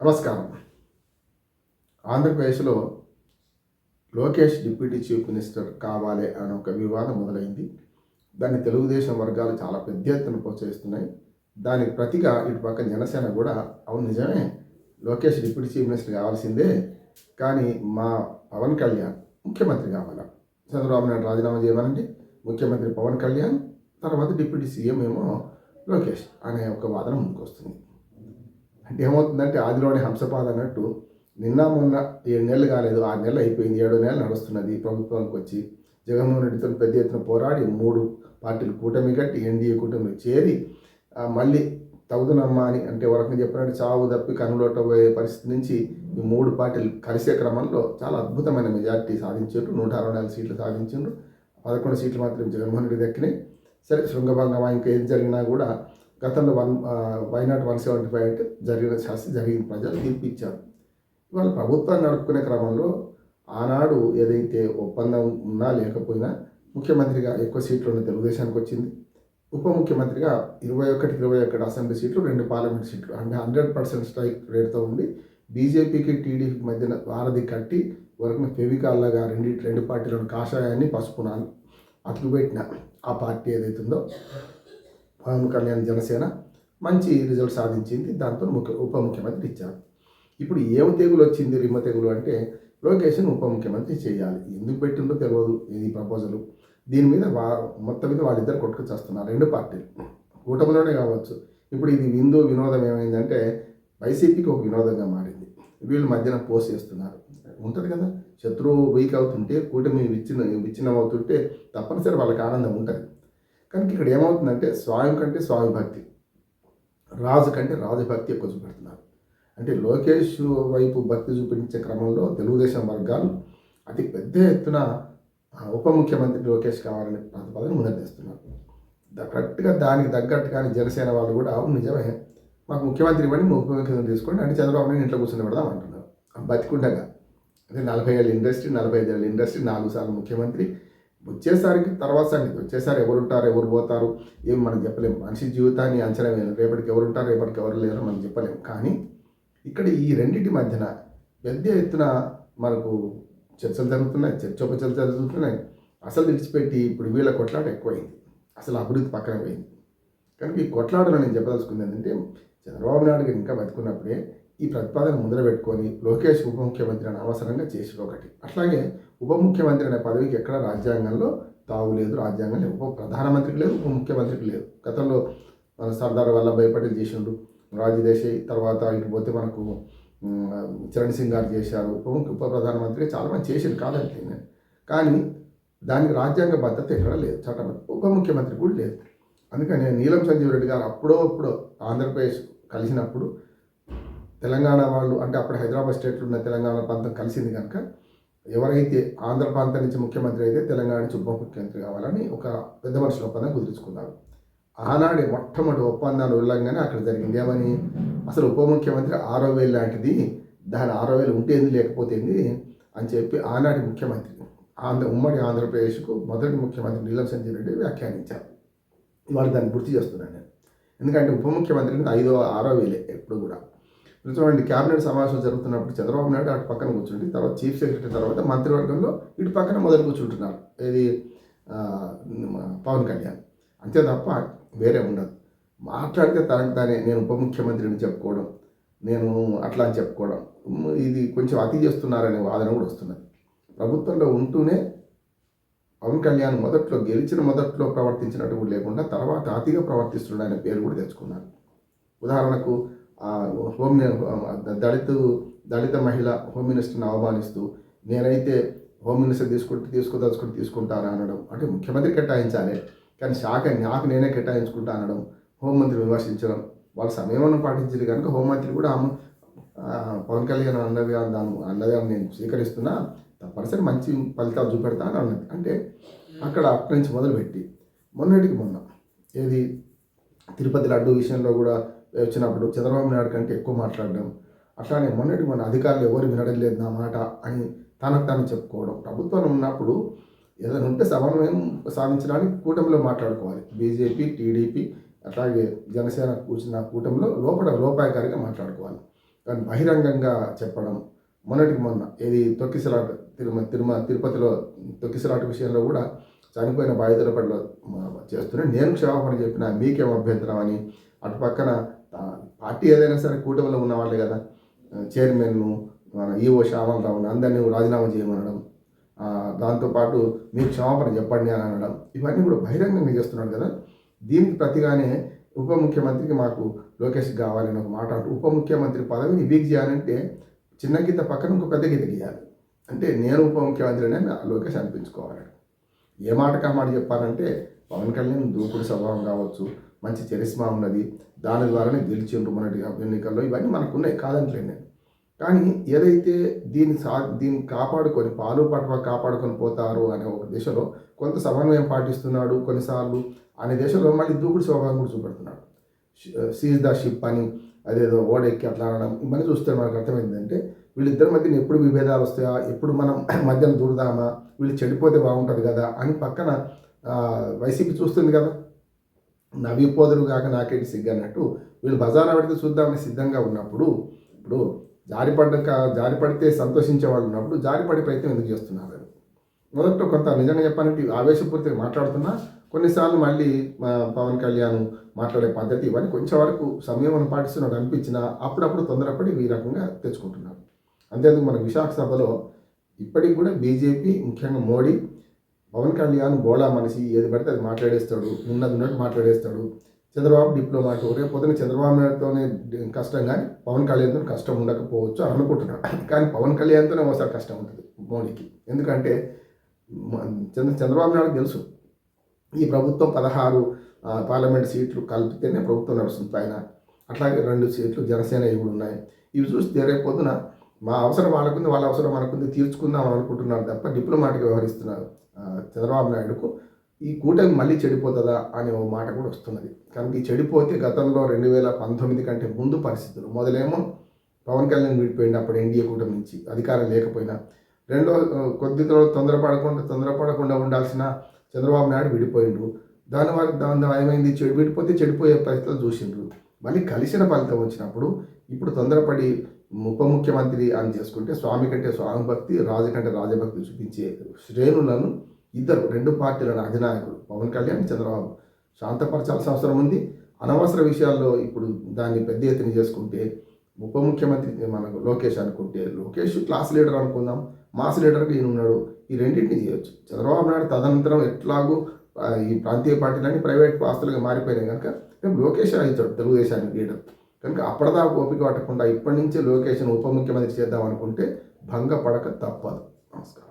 నమస్కారం. ఆంధ్రప్రదేశ్లో Lokesh deputy chief minister కావాలి అనే ఒక వివాదం మొదలైంది. దాన్ని తెలుగుదేశం వర్గాలు చాలా పెద్ద ఎత్తున ప్రోత్సహిస్తున్నాయి. దానికి ప్రతిగా ఇటు పక్క జనసేన కూడా అవును నిజమే లోకేష్ డిప్యూటీ చీఫ్ మినిస్టర్ కావాల్సిందే కానీ మా పవన్ కళ్యాణ్ ముఖ్యమంత్రి కావాలా? చంద్రబాబు నాయుడు రాజీనామా చేయమనండి. ముఖ్యమంత్రి పవన్ కళ్యాణ్ తర్వాత డిప్యూటీ సీఎం ఏమో లోకేష్ అనే ఒక వాదన ముందుకు వస్తుంది అంటే ఏమవుతుందంటే ఆదిలోని హంసపాద అన్నట్టు నిన్న మొన్న ఏడు నెలలు కాలేదు ఆరు నెలలు అయిపోయింది ఏడో నెలలు నడుస్తున్నది. ప్రభుత్వానికి వచ్చి జగన్మోహన్ రెడ్డితో పెద్ద ఎత్తున పోరాడి మూడు పార్టీలు కూటమి కట్టి ఎన్డీఏ కూటమిలో చేరి మళ్ళీ తగుదనమ్మా అని అంటే వరకు చెప్పినట్టు చావు తప్పి కనులోటపోయే పరిస్థితి నుంచి ఈ మూడు పార్టీలు కలిసే క్రమంలో చాలా అద్భుతమైన మెజార్టీ సాధించారు నూట అరవై నాలుగు సీట్లు సాధించారు పదకొండు సీట్లు మాత్రం జగన్మోహన్ రెడ్డి దక్కినాయి. సరే శృంగభంగమా ఇంకా ఏం జరిగినా కూడా గతంలో one why not one seventy five అంటే జరిగిన శాస్త్రి జరిగిన ప్రజలు తీర్పిచ్చారు. ఇవాళ ప్రభుత్వాన్ని నడుపుకునే క్రమంలో ఆనాడు ఏదైతే ఒప్పందం ఉన్నా లేకపోయినా ముఖ్యమంత్రిగా ఎక్కువ సీట్లు ఉన్న తెలుగుదేశానికి వచ్చింది. ఉప ముఖ్యమంత్రిగా ఇరవై ఒకటి ఇరవై ఒకటి అసెంబ్లీ సీట్లు రెండు పార్లమెంట్ సీట్లు. అంటే హండ్రెడ్ పర్సెంట్ స్ట్రైక్ రేట్తో ఉండి బీజేపీకి టీడీపీకి మధ్యన వారధి కట్టి వరకు ఫెవికాల్లాగా రెండు రెండు పార్టీలను కాషాయాన్ని పసుపున అతుకుపెట్టిన ఆ పార్టీ ఏదైతుందో ఉందో పవన్ కళ్యాణ్ జనసేన మంచి రిజల్ట్ సాధించింది. దాంతో ముఖ్య ఉప ముఖ్యమంత్రి ఇచ్చారు. ఇప్పుడు ఏమ తెగులు వచ్చింది? రిమ్మ తెగులు అంటే లోకేషన్ ఉప ముఖ్యమంత్రి చేయాలి. ఎందుకు పెట్టిందో తెలియదు ఇది ప్రపోజల్ దీని మీద వా మొత్తం మీద వాళ్ళిద్దరు కొట్టుకు చేస్తున్నారు. రెండు పార్టీలు. కూటమిలోనే కావచ్చు. ఇప్పుడు ఇది విందు వినోదం ఏమైందంటే వైసీపీకి ఒక వినోదంగా మారింది. వీళ్ళు మధ్యన పోస్ట్ చేస్తున్నారు. ఉంటుంది కదా? శత్రువు వీక్ అవుతుంటే కూటమి విచ్చిన విచ్ఛిన్నం అవుతుంటే తప్పనిసరి వాళ్ళకి ఆనందం ఉంటుంది. కనుక ఇక్కడ ఏమవుతుందంటే స్వామి కంటే స్వామి భక్తి రాజు కంటే రాజభక్తి ఎక్కువ చూపెడుతున్నారు. అంటే లోకేష్ వైపు భక్తి చూపించే క్రమంలో తెలుగుదేశం వర్గాలు అతి పెద్ద ఎత్తున ఉప ముఖ్యమంత్రి లోకేష్ కావాలనే ప్రతిపాదన ముందరిస్తున్నారు కరెక్ట్గా దానికి తగ్గట్టుగానే జనసేన వాళ్ళు కూడా అవును నిజమే మాకు ముఖ్యమంత్రి ఇవ్వండి ఉప ముఖ్యమంత్రి తీసుకోండి అంటే చంద్రబాబు నాయుడు ఇంట్లో కూర్చొని పెడదాం అంటున్నారు. బతికుండగా. అంటే నలభై ఏళ్ళ ఇండస్ట్రీ నలభై ఐదు ఏళ్ళ ఇండస్ట్రీ నాలుగు సార్లు ముఖ్యమంత్రి వచ్చేసరికి తర్వాత సంగతి. వచ్చేసారి ఎవరు ఉంటారు ఎవరు పోతారు ఏం మనం చెప్పలేము మనిషి జీవితాన్ని అంచనా వేయలేం. రేపటికి ఎవరు ఉంటారు రేపటికి ఎవరు లేరు మనం చెప్పలేము కానీ ఇక్కడ ఈ రెండింటి మధ్యన పెద్ద ఎత్తున మనకు చర్చలు జరుగుతున్నాయి చర్చోపచర్చలు జరుగుతున్నాయి. అసలు విడిచిపెట్టి ఇప్పుడు వీళ్ళ కొట్లాట ఎక్కువైంది. అసలు అభివృద్ధి పక్కన పోయింది. కనుక ఈ కొట్లాటలో నేను చెప్పదలుచుకుంది ఏంటంటే చంద్రబాబు నాయుడు గారు ఇంకా బతుకున్నప్పుడే ఈ ప్రతిపాదన ముందర పెట్టుకొని లోకేష్ ఉప ముఖ్యమంత్రి అని అవసరంగా చేసి ఒకటి. అట్లాగే ఉప ముఖ్యమంత్రి అనే పదవికి ఎక్కడ రాజ్యాంగంలో తావు లేదు రాజ్యాంగంలో ఉప ప్రధానమంత్రికి లేదు ఉప ముఖ్యమంత్రికి లేదు. గతంలో మన సర్దార్ వల్లభాయ్ పటేల్ చేసిండు రాజు దేశాయ్ తర్వాత ఇటు పోతే మనకు చరణ్ సింగ్ గారు చేశారు. ఉప ఉప ప్రధానమంత్రి చాలా మంది చేసిండు కాదంటే నేను కానీ దానికి రాజ్యాంగ భద్రత ఎక్కడ లేదు చట్టం ఉప ముఖ్యమంత్రి కూడా లేదు. అందుకని నీలం సంజీవ్ రెడ్డి గారు అప్పుడో అప్పుడో ఆంధ్రప్రదేశ్ కలిసినప్పుడు తెలంగాణ వాళ్ళు అంటే అప్పుడు హైదరాబాద్ స్టేట్లో ఉన్న తెలంగాణ ప్రాంతం కలిసింది కనుక ఎవరైతే ఆంధ్ర ప్రాంతం నుంచి ముఖ్యమంత్రి అయితే తెలంగాణ నుంచి ఉప ముఖ్యమంత్రి కావాలని ఒక పెద్ద మనుషుల ఒప్పందం కుదుర్చుకున్నారు. ఆనాడే మొట్టమొదటి ఒప్పందాలు ఉల్లంఘన అక్కడ జరిగింది ఏమని? అసలు ఉప ముఖ్యమంత్రి ఆరో వేలు లాంటిది దాని ఆరో వేలు ఉంటేంది లేకపోతేంది అని చెప్పి ఆనాటి ముఖ్యమంత్రి ఆంధ్ర ఉమ్మడి ఆంధ్రప్రదేశ్కు మొదటి ముఖ్యమంత్రి నీలం సంజయ్ రెడ్డి వ్యాఖ్యానించారు. ఇవాళ దాన్ని గుర్తు చేస్తున్నాను నేను. ఎందుకంటే ఉప ముఖ్యమంత్రికి ఐదో ఆరో వేలే ఎప్పుడు కూడా. చూడండి క్యాబినెట్ సమావేశం జరుగుతున్నప్పుడు చంద్రబాబు నాయుడు అటు పక్కన కూర్చుండి తర్వాత చీఫ్ సెక్రటరీ తర్వాత మంత్రివర్గంలో ఇటు పక్కన మొదలు కూర్చుంటున్నారు. ఇది పవన్ కళ్యాణ్. అంతే తప్ప వేరే ఉండదు. మాట్లాడితే తనకు తానే నేను ఉప ముఖ్యమంత్రిని చెప్పుకోవడం నేను అట్లా అని చెప్పుకోవడం ఇది కొంచెం అతి చేస్తున్నారనే వాదన కూడా వస్తున్నది. ప్రభుత్వంలో ఉంటూనే పవన్ కళ్యాణ్ మొదట్లో గెలిచిన మొదట్లో ప్రవర్తించినట్టు కూడా లేకుండా తర్వాత అతిగా ప్రవర్తిస్తున్నాడు అనే పేరు కూడా తెచ్చుకున్నారు. ఉదాహరణకు హోమ్ దళిత దళిత మహిళ హోమ్ మినిస్టర్ని అవమానిస్తూ నేనైతే హోమ్ మినిస్టర్ తీసుకుంటే తీసుకోదలుచుకుంటే తీసుకుంటారా అనడం. అంటే ముఖ్యమంత్రి కేటాయించాలి కానీ శాఖ నాకు నేనే కేటాయించుకుంటా అనడం హోంమంత్రి విమర్శించడం. వాళ్ళ సమయమనం పాటించింది కనుక హోంమంత్రి కూడా ఆమె పవన్ కళ్యాణ్ అన్నది దాని అన్నది అని నేను స్వీకరిస్తున్నా తప్పనిసరి మంచి ఫలితాలు చూపెడతా అని అన్నది. అంటే అక్కడ అక్కడి నుంచి మొదలుపెట్టి మొన్నటికి మొన్న ఏది తిరుపతి లడ్డు విషయంలో కూడా వచ్చినప్పుడు చంద్రబాబు నాయుడు కంటే ఎక్కువ మాట్లాడడం అట్లానే మొన్నటి మన అధికారులు ఎవరు వినడం లేదు నా మాట అని తనకు తాను చెప్పుకోవడం. ప్రభుత్వం ఉన్నప్పుడు ఏదైనా ఉంటే సమన్వయం సాధించడానికి కూటమిలో మాట్లాడుకోవాలి. బీజేపీ టీడీపీ అట్లాగే జనసేన కూర్చున్న కూటమిలో లోపల లోపాయకారిగా మాట్లాడుకోవాలి. కానీ బహిరంగంగా చెప్పడం మొన్నటికి మొన్న ఏది తొక్కిసలాట తిరుమ తిరుమ తిరుపతిలో తొక్కిసలాట విషయంలో కూడా చనిపోయిన బాధితుల పట్ల మ- నేను క్షమాపణ చెప్పిన మీకేం అభ్యంతరం అని అటు పక్కన పార్టీ ఏదైనా సరే కూటమిలో ఉన్న వాళ్ళే కదా. చైర్మన్ను మన ఈఓ శ్యామల్ రావుని అందరినీ రాజీనామా చేయమనడం దాంతోపాటు మీరు క్షమాపణ చెప్పండి అని అనడం ఇవన్నీ కూడా బహిరంగంగా చేస్తున్నాడు కదా. దీనికి ప్రతిగానే ఉప ముఖ్యమంత్రికి మాకు లోకేష్ కావాలని ఒక మాట అంటూ ఉప ముఖ్యమంత్రి పదవిని వీక్ చేయాలంటే చిన్న గీత పక్కన ఇంకో పెద్ద గీత గీయాలి. అంటే నేను ఉప ముఖ్యమంత్రినే లోకేష్ అనిపించుకోవాలి. ఏ మాట కా మాట చెప్పాలంటే పవన్ కళ్యాణ్ దూకుడు స్వభావం కావచ్చు మంచి చరిస్మా ఉన్నది దాని ద్వారానే గెలిచిండ్రు మొన్నటి ఎన్నికల్లో. ఇవన్నీ మనకు ఉన్నాయి కానీ ఏదైతే దీన్ని సా దీన్ని కాపాడుకొని పాలు పట్వ కాపాడుకొని పోతారు అనే ఒక దిశలో కొంత సమన్వయం పాటిస్తున్నాడు కొన్నిసార్లు. అనే దేశంలో మళ్ళీ దూకుడు స్వభావం కూడా చూపెడుతున్నాడు. సీజ్ ద షిప్ అని అదేదో ఓడెక్కి అట్లా అనడం ఇవన్నీ చూస్తే మనకు అర్థమైందంటే వీళ్ళిద్దరి మధ్యన ఎప్పుడు విభేదాలు వస్తాయా ఎప్పుడు మనం మధ్యన దూడదామా వీళ్ళు చెడిపోతే బాగుంటుంది కదా అని పక్కన వైసీపీ చూస్తుంది కదా. నవ్విపోదురు కాక నాకేంటి సిగ్గు అన్నట్టు వీళ్ళు బజార్ పెడితే చూద్దామని సిద్ధంగా ఉన్నప్పుడు. ఇప్పుడు జారిపడ్డక జారిపడితే సంతోషించే వాళ్ళు ఉన్నప్పుడు జారిపడే ప్రయత్నం ఎందుకు చేస్తున్నారు? మొదట కొంత నిజంగా చెప్పాలంటే ఆవేశపూర్తిగా మాట్లాడుతున్నా కొన్నిసార్లు మళ్ళీ పవన్ కళ్యాణ్ మాట్లాడే పద్ధతి ఇవన్నీ కొంచెం వరకు సంయమనం పాటిస్తున్నట్టు అనిపించినా అప్పుడప్పుడు తొందరపడి ఈ రకంగా తెచ్చుకుంటున్నారు. అంతేందుకు మన విశాఖ సభలో ఇప్పటికి కూడా బీజేపీ ముఖ్యంగా మోడీ పవన్ కళ్యాణ్ బోళా మనిషి ఏది పడితే అది మాట్లాడేస్తాడు ఉన్నది ఉన్నట్టు మాట్లాడేస్తాడు. చంద్రబాబు డిప్లొమాట్ రేపు పొద్దున చంద్రబాబు నాయుడుతోనే కష్టం కానీ పవన్ కళ్యాణ్తో కష్టం ఉండకపోవచ్చు అని అనుకుంటున్నాడు కానీ పవన్ కళ్యాణ్తోనే ఒకసారి కష్టం ఉంటుంది మోడీకి. ఎందుకంటే చంద్ర చంద్రబాబు నాయుడు తెలుసు ఈ ప్రభుత్వం పదహారు పార్లమెంట్ సీట్లు కలిపితేనే ప్రభుత్వం నడుస్తుంది పైన. అట్లాగే రెండు సీట్లు జనసేన ఇవి కూడా ఉన్నాయి. ఇవి చూస్తే రేపు పొద్దున మా అవసరం వాళ్ళకుంది వాళ్ళ అవసరం మనకుంది తీర్చుకుందాం అనుకుంటున్నారు తప్ప డిప్లొమాటిక్ వ్యవహరిస్తున్నారు చంద్రబాబు నాయుడుకు. ఈ కూటమి మళ్ళీ చెడిపోతుందా అనే ఓ మాట కూడా వస్తున్నది. కనుక ఈ చెడిపోతే గతంలో రెండు వేల పంతొమ్మిది కంటే ముందు పరిస్థితులు. మొదలేమో పవన్ కళ్యాణ్ విడిపోయింది అప్పుడు ఎన్డీఏ కూటమి నుంచి అధికారం లేకపోయినా. రెండో కొద్ది కొద్దిగా తొందరపడకుండా తొందరపడకుండా ఉండాల్సిన చంద్రబాబు నాయుడు విడిపోయిండు. దాని వల్ల దాని ఏమైంది? చెడు విడిపోతే చెడిపోయే పరిస్థితులు చూసిండ్రు. మళ్ళీ కలిసిన ఫలితం వచ్చినప్పుడు ఇప్పుడు తొందరపడి ఉప ముఖ్యమంత్రి అని చేసుకుంటే స్వామి కంటే స్వామి భక్తి రాజు కంటే రాజభక్తి చూపించే శ్రేణులను ఇద్దరు రెండు పార్టీల అధినాయకులు పవన్ కళ్యాణ్ చంద్రబాబు. శాంతపరచాల్సిన అవసరం ఉంది. అనవసర విషయాల్లో ఇప్పుడు దాన్ని పెద్ద ఎత్తున చేసుకుంటే ఉప ముఖ్యమంత్రి మనకు లోకేష్ అనుకుంటే లోకేష్ క్లాస్ లీడర్ అనుకుందాం మాస్ లీడర్గా ఈయన ఉన్నాడు ఈ రెండింటిని చేయొచ్చు. చంద్రబాబు నాయుడు తదనంతరం ఎట్లాగూ ఈ ప్రాంతీయ పార్టీలన్నీ ప్రైవేట్ ఆస్తులుగా మారిపోయినాయి కనుక రేపు లోకేష్ అవుతాడు తెలుగుదేశానికి లీడర్. కనుక అప్పటిదాకా ఓపిక పట్టకుండా ఇప్పటి నుంచే లోకేషన్ ఉప ముఖ్యమంత్రి చేద్దాం అనుకుంటే భంగపడక తప్పదు. నమస్కారం.